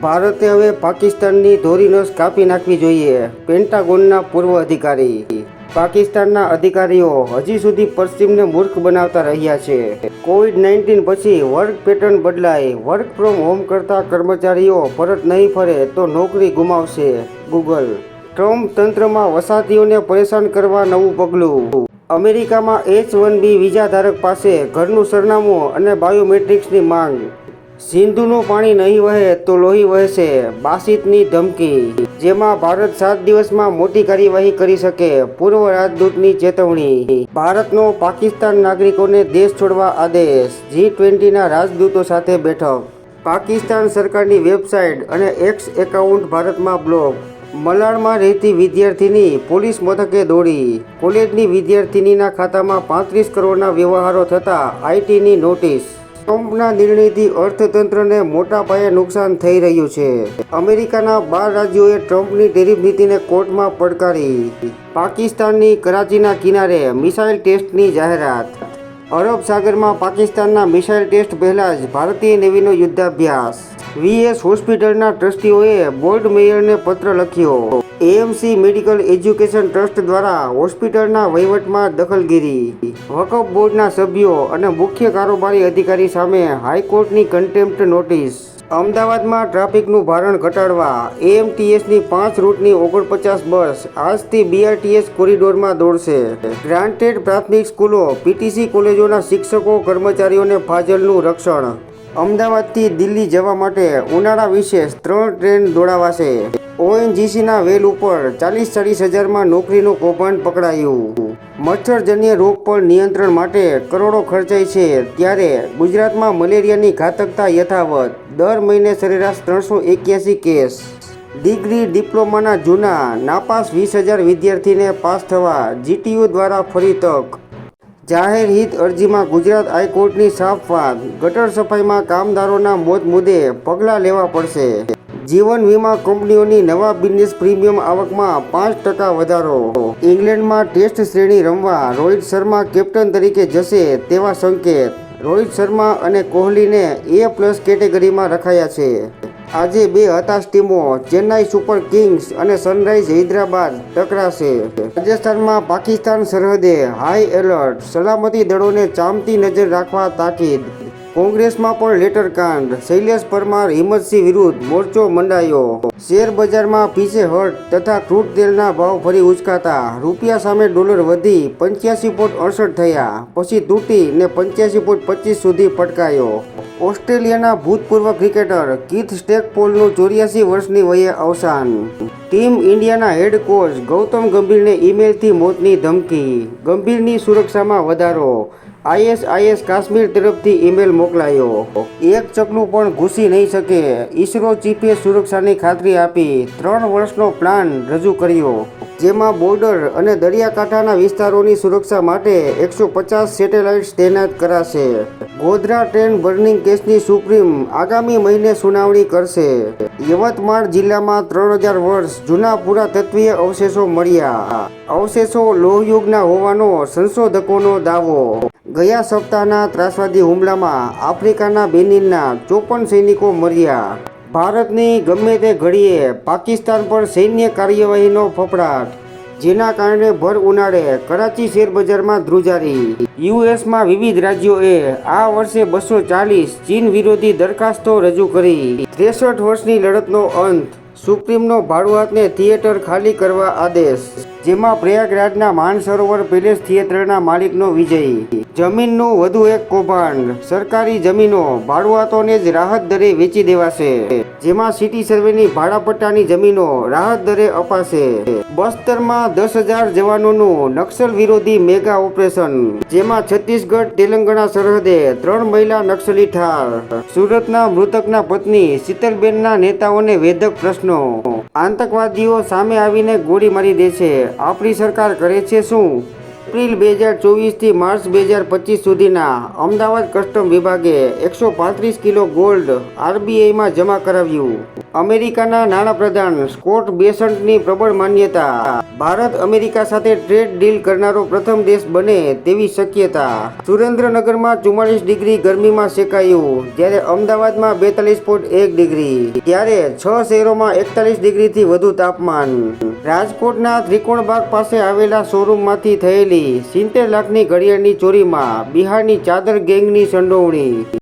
ભારતે હવે પાકિસ્તાનની ધોરી નસ કાપી નાખવી જોઈએ. પેન્ટાગોનના પૂર્વ અધિકારી. પાકિસ્તાનના અધિકારીઓ હજી સુધી પશ્ચિમને મૂર્ખ બનાવતા રહ્યા છે. કોવિડ નાઇન્ટીન પછી વર્ક પેટર્ન બદલાય. વર્ક ફ્રોમ હોમ કરતા કર્મચારીઓ પરત નહીં ફરે તો નોકરી ગુમાવશે ગૂગલ. ટ્રમ્પ તંત્રમાં વસાતીઓને પરેશાન કરવા નવું પગલું. અમેરિકામાં એચ વન બી વિઝા ધારક પાસે ઘરનું સરનામું અને બાયોમેટ્રિક્સની માંગ. સિંધુનું પાણી નહીં વહે તો લોહી વહેશે. બાસિતની ધમકી, જેમાં ભારત સાત દિવસમાં મોટી કાર્યવાહી કરી શકે. પૂર્વ રાજદૂતની ચેતવણી, ભારતનો પાકિસ્તાન નાગરિકોને દેશ છોડવા આદેશ, જી ટ્વેન્ટીના રાજદૂતો સાથે બેઠક. પાકિસ્તાન સરકારની વેબસાઇટ અને એક્સ એકાઉન્ટ ભારતમાં બ્લોક. મલાડમાં રહેતી વિદ્યાર્થીની પોલીસ મથકે દોડી. કોલેજની વિદ્યાર્થીનીના ખાતામાં પાંત્રીસ કરોડના વ્યવહારો થતાં આઈટીની નોટિસ. ટ્રમ્પના નિર્ણયથી અર્થતંત્રને મોટા પાયે નુકસાન થઈ રહ્યું છે. અમેરિકાના બાર રાજ્યોએ ટ્રમ્પની ટેરિફ નીતિને કોર્ટમાં પડકારી. પાકિસ્તાનની કરાચીના કિનારે મિસાઇલ ટેસ્ટની જાહેરાત. અરબ સાગરમાં પાકિસ્તાનના મિસાઇલ ટેસ્ટ પહેલા જ ભારતીય નેવીનો યુદ્ધાભ્યાસ. વીએસ હોસ્પિટલના ટ્રસ્ટીઓએ બોર્ડ મેયરને પત્ર લખ્યો. એએમસી મેડિકલ એજ્યુકેશન ટ્રસ્ટ દ્વારા હોસ્પિટલના વહીવટમાં દખલગીરી. વકફ બોર્ડના સભ્યો અને મુખ્ય કારોબારી અધિકારી સામે હાઈકોર્ટની કન્ટેમ્પ્ટ નોટિસ. અમદાવાદમાં ટ્રાફિકનું ભારણ ઘટાડવા એએમટીએસની પાંચ રૂટની ઓગણપચાસ બસ આજથી બીઆરટીએસ કોરિડોરમાં દોડશે. ગ્રાન્ટેડ પ્રાથમિક સ્કૂલો પીટીસી કોલેજોના શિક્ષકો, કર્મચારીઓને ફાજલનું રક્ષણ. અમદાવાદથી દિલ્હી જવા માટે ઉનાળા વિશેષ ત્રણ ટ્રેન દોડાવાશે. ઓએનજીસીના વેલ ઉપર ચાલીસ ચાલીસ હજારમાં નોકરીનું કૌભાંડ પકડાયું. મચ્છરજન્ય રોગ પર નિયંત્રણ માટે કરોડો ખર્ચાય છે ત્યારે ગુજરાતમાં મલેરિયાની ઘાતકતા યથાવત. દર મહિને સરેરાશ ત્રણસો એક્યાસી કેસ. ડિગ્રી ડિપ્લોમાના જૂના નાપાસ વીસ હજાર વિદ્યાર્થીને પાસ થવા જીટીયુ દ્વારા ફરી તક. જાહેર હિત અરજીમાં ગુજરાત હાઈકોર્ટની સાફ વાત. ગટર સફાઈમાં કામદારોના મોત મુદ્દે પગલાં લેવા પડશે. જીવન વીમા કંપનીઓની નવા બિઝનેસ પ્રીમિયમ આવકમાં પાંચ ટકા વધારો. ઇંગ્લેન્ડમાં ટેસ્ટ શ્રેણી રમવા રોહિત શર્મા કેપ્ટન તરીકે જશે તેવા સંકેત. રોહિત શર્મા અને કોહલીને એ પ્લસ કેટેગરીમાં રખાયા છે. આજે બે હતાશ ટીમો, ચેન્નાઈ સુપર કિંગ્સ અને સનરાઇઝ હૈદરાબાદ ટકરાશે. રાજસ્થાનમાં પાકિસ્તાન સરહદે હાઈ એલર્ટ સલામતી દળોને ચામતી નજર રાખવા તાકીદ કોંગ્રેસમાં પણ લેટર કાંડ. શૈલેષ પરમાર, હિંમતસિંહ વિરુદ્ધ મોરચો મંડાયો. શેર બજારમાં પીછે હટ તથા ક્રૂડ તેલના ભાવ ફરી ઉચકાતા. રૂપિયા સામે ડોલર વધી પંચ્યાસી પોઈન્ટ અડસઠ થયા. પછી તૂટી ને પંચ્યાસી પોઈન્ટ પચીસ સુધી પટકાયો ઓસ્ટ્રેલિયાના ભૂતપૂર્વ ક્રિકેટર કીથ સ્ટેકપોલનું ચોર્યાસી વર્ષની વયે અવસાન. ટીમ ઇન્ડિયાના હેડ કોચ ગૌતમ ગંભીરને ઈમેલથી મોતની ધમકી. ગંભીરની સુરક્ષામાં વધારો. આઈએસઆઈએસ કાશ્મીર તરફથી ઈમેલ મોકલાયો. એક ચકલું પણ ઘૂસી નહીં શકે. ઈસરો ચીફે સુરક્ષાની ખાતરી આપી ત્રણ વર્ષનો પ્લાન રજૂ કર્યો. જેમાં બોર્ડર અને દરિયાકાંઠાના વિસ્તારોની સુરક્ષા માટે એકસો પચાસ સેટેલાઇટ્સ તૈનાત કરાશે. ગોધરા ટ્રેન બર્નિંગ કેસની સુપ્રીમ આગામી મહિને સુનાવણી કરશે. યવતમાળ જિલ્લામાં ત્રણ હજાર વર્ષ જૂના પુરાતત્વીય અવશેષો મળ્યા. અવશેષો લોહયુગના હોવાનો સંશોધકોનો દાવો. ગયા સપ્તાહના ત્રાસવાદી હુમલામાં આફ્રિકાના બેનિનના ચોપન સૈનિકો મર્યા. ભારતની ગમે તે ઘડીએ પાકિસ્તાન પર સૈન્ય કાર્યવાહીનો ફફડાટ, જેના કારણે ભર ઉનાળે કરાચી શેરબજારમાં ધ્રુજારી. યુએસમાં વિવિધ રાજ્યોએ આ વર્ષે બસો ચાલીસ ચીન વિરોધી દરખાસ્તો રજૂ કરી. ત્રેસઠ વર્ષની લડતનો અંત, સુપ્રીમનો ભાડુઆતને થિયેટર ખાલી કરવા આદેશ. જેમાં પ્રયાગરાજના માનસરોવર પેલેસ થિયેટરના માલિકનો વિજય. જમીનનું વધુ એક કૌભાંડ. સરકારી જમીનો. ભાડુઆતોને જ રાહત દરે વેચી દેવાશે. જેમાં સિટી સર્વેની ભાડાપટ્ટાની જમીનો રાહત દરે અપાશે. બસ્તરમાં દસ હજાર જવાનોનું નક્સલ વિરોધી મેગા ઓપરેશન, જેમાં છત્તીસગઢ, તેલંગાણા સરહદે ત્રણ મહિલા નક્સલી ઠાર. સુરતના મૃતકના પત્ની શીતલબેનના નેતાઓને વેધક પ્રશ્નો. આતંકવાદીઓ સામે આવીને ગોળી મારી દે છે. આપણી સરકાર કરે છે શું? એપ્રિલ બે હજાર ચોવીસથી માર્ચ બે હજાર પચીસ સુધીના અમદાવાદ કસ્ટમ વિભાગે એકસો પાંત્રીસ કિલો ગોલ્ડ આરબીઆઈમાં જમા કરાવ્યું. અમેરિકાના નાણાપ્રધાન સ્કોટ બેસન્ટની પ્રબળ માન્યતા ભારત અમેરિકા સાથે ટ્રેડ ડીલ કરનારો પ્રથમ દેશ બને તેવી શક્યતા. સુરેન્દ્રનગરમાં ચુમ્માલીસ ડિગ્રી ગરમીમાં શેકાયું, જ્યારે અમદાવાદમાં બેતાલીસ પોઈન્ટ એક ડિગ્રી, ત્યારે છ શહેરોમાં એકતાલીસ ડિગ્રીથી વધુ તાપમાન. રાજકોટના ત્રિકોણબાગ પાસે આવેલા શોરૂમમાંથી થયેલી સિત્તેર લાખની ઘડિયાળની ચોરીમાં બિહારની ચાદર ગેંગની સંડોવણી.